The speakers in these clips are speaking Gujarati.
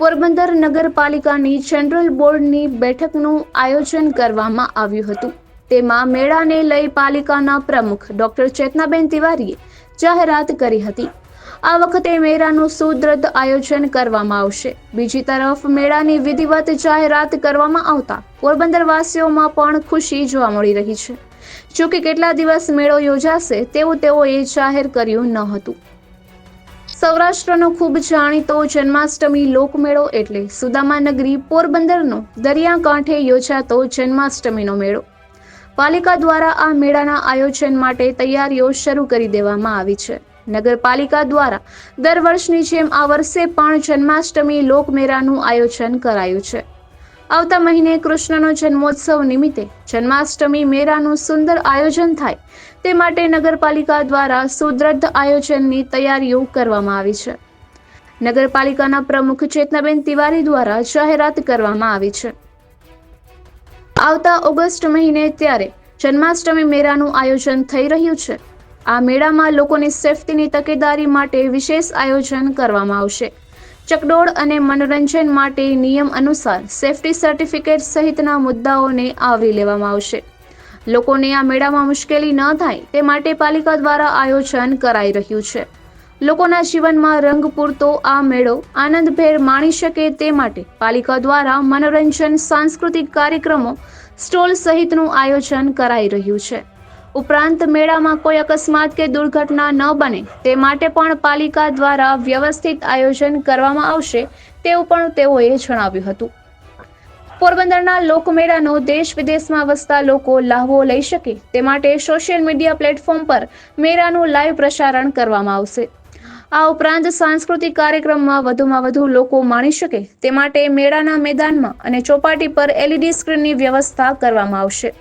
પોરબંદર નગરપાલિકાની જનરલ બોર્ડની બેઠકનું આયોજન કરવામાં આવ્યું હતું. તેમાં મેળાને લઈ પાલિકાના પ્રમુખ ડોક્ટર ચેતનાબેન તિવારીએ જાહેરાત કરી હતી. આ વખતે મેળાનું સુદ્રઢ આયોજન કરવામાં આવશે. બીજી તરફ મેળાની વિધિવત જાહેરાત કરવામાં આવતા પોરબંદરવાસીઓમાં પણ ખુશી જોવા મળી રહી છે. જોકે કેટલા દિવસ મેળો યોજાશે તેવું તેઓએ જાહેર કર્યું ન હતું. સૌરાષ્ટ્રનો ખૂબ જાણીતો જન્માષ્ટમી લોકમેળો એટલે સુદામા નગરી પોરબંદરનો દરિયાકાંઠે યોજાતો જન્માષ્ટમીનો મેળો. પાલિકા દ્વારા આ મેળાના આયોજન માટે તૈયારીઓ શરૂ કરી દેવામાં આવી છે. નગરપાલિકા દ્વારા દર વર્ષની જેમ આ વર્ષે પણ જન્માષ્ટમી લોકમેળાનું આયોજન કરાયું છે. આવતા મહિને કૃષ્ણનો જન્મોત્સવ નિમિત્તે જન્માષ્ટમી મેળાનું સુંદર આયોજન થાય. તે માટે નગરપાલિકા દ્વારા સુદ્રઢ આયોજનની તૈયારીઓ કરવામાં આવી છે. નગરપાલિકાના પ્રમુખ ચેતનાબેન તિવારી દ્વારા જાહેરાત કરવામાં આવી છે. આવતા ઓગસ્ટ મહિને ત્યારે જન્માષ્ટમી મેળાનું આયોજન થઈ રહ્યું છે. આ મેળામાં લોકોની સેફટીની તકેદારી માટે વિશેષ આયોજન કરવામાં આવશે. ચકડોળ અને મનોરંજન માટે નિયમ અનુસાર સેફટી સર્ટિફિકેટ સહિતના મુદ્દાઓને આવરી લેવામાં આવશે. લોકોને આ મેળામાં મુશ્કેલી ન થાય તે માટે પાલિકા દ્વારા આયોજન કરાઈ રહ્યું છે. લોકોના જીવનમાં રંગ પૂરતો આ મેળો આનંદભેર માણી શકે તે માટે પાલિકા દ્વારા મનોરંજન સાંસ્કૃતિક કાર્યક્રમો, સ્ટોલ સહિતનું આયોજન કરાઈ રહ્યું છે. ઉપરાંત મેળામાં કોઈ અકસ્માત કે દુર્ઘટના ન બને, તે માટે પણ પાલિકા દ્વારા વ્યવસ્થિત આયોજન કરવામાં આવશે તેવું પણ તેઓએ જણાવ્યું હતું. પોરબંદરના લોકમેળાનો દેશ વિદેશમાં વસતા લોકો લાહવો લઈ શકે, તે માટે સોશિયલ મીડિયા પ્લેટફોર્મ પર મેળાનું લાઈવ પ્રસારણ કરવામાં આવશે. આ ઉપરાંત સાંસ્કૃતિક કાર્યક્રમમાં વધુમાં વધુ લોકો માણી શકે, તે માટે મેળાના મેદાનમાં અને ચોપાટી પર એલઈડી સ્ક્રીનની વ્યવસ્થા કરવામાં આવશે.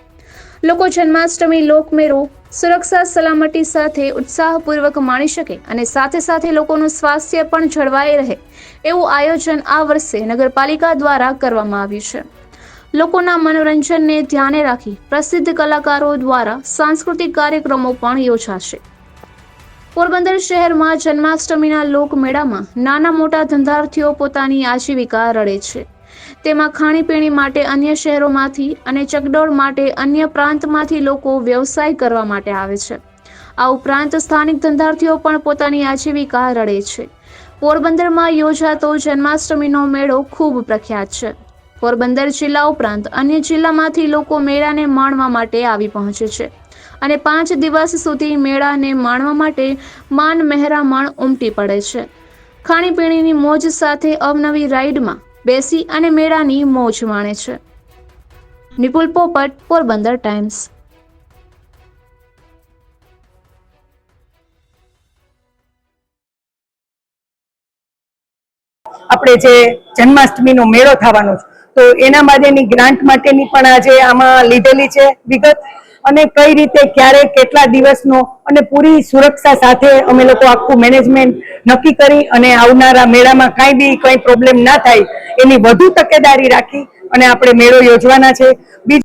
લોકો જન્માષ્ટમી લોકમેળો સુરક્ષા, સલામતી સાથે ઉત્સાહપૂર્વક માણી શકે અને સાથે સાથે લોકોનું સ્વાસ્થ્ય પણ જળવાઈ રહે એવું આયોજન આ વર્ષે નગરપાલિકા દ્વારા કરવામાં આવ્યું છે. લોકોના મનોરંજનને ધ્યાને રાખી પ્રસિદ્ધ કલાકારો દ્વારા સાંસ્કૃતિક કાર્યક્રમો પણ યોજાશે. પોરબંદર શહેરમાં જન્માષ્ટમીના લોકમેળામાં નાના મોટા ધંધાર્થીઓ પોતાની આજીવિકા રડે છે. તેમાં ખાણીપીણી માટે અન્ય શહેરોમાંથી અને ચકડોળ માટે અન્ય પ્રાંતમાંથી લોકો વ્યવસાય કરવા માટે આવે છે. આ ઉપરાંત સ્થાનિક ધંધાર્થીઓ પણ પોતાની આજીવિકા રડે છે. પોરબંદરમાં યોજાતો જન્માષ્ટમીનો મેળો ખૂબ પ્રખ્યાત છે. પોરબંદર જિલ્લા ઉપરાંત અન્ય જિલ્લામાંથી લોકો મેળાને માણવા માટે આવી પહોંચે છે અને પાંચ દિવસ સુધી મેળાને માણવા માટે માન મહેરામણ ઉમટી પડે છે. ખાણીપીણીની મોજ સાથે અવનવી રાઈડમાં બેસી અને મેળાની મોજ માણે છે. નિપુલ પોપટ, પોરબંદર ટાઈમ્સ. આપણે જે જન્માષ્ટમીનો મેળો થવાનો છે, તો એના માટેની, ગ્રાન્ટ માટેની પણ આજે આમાં લીધેલી છે વિગત. અને કઈ રીતે, ક્યારે, કેટલા દિવસનો અને પૂરી સુરક્ષા સાથે અમે લોકો આખું મેનેજમેન્ટ નક્કી કરી અને આવનારા મેળામાં કાંઈ બી, કંઈ પ્રોબ્લેમ ના થાય એની વધુ તકેદારી રાખી અને આપણે મેળો યોજવાના છે.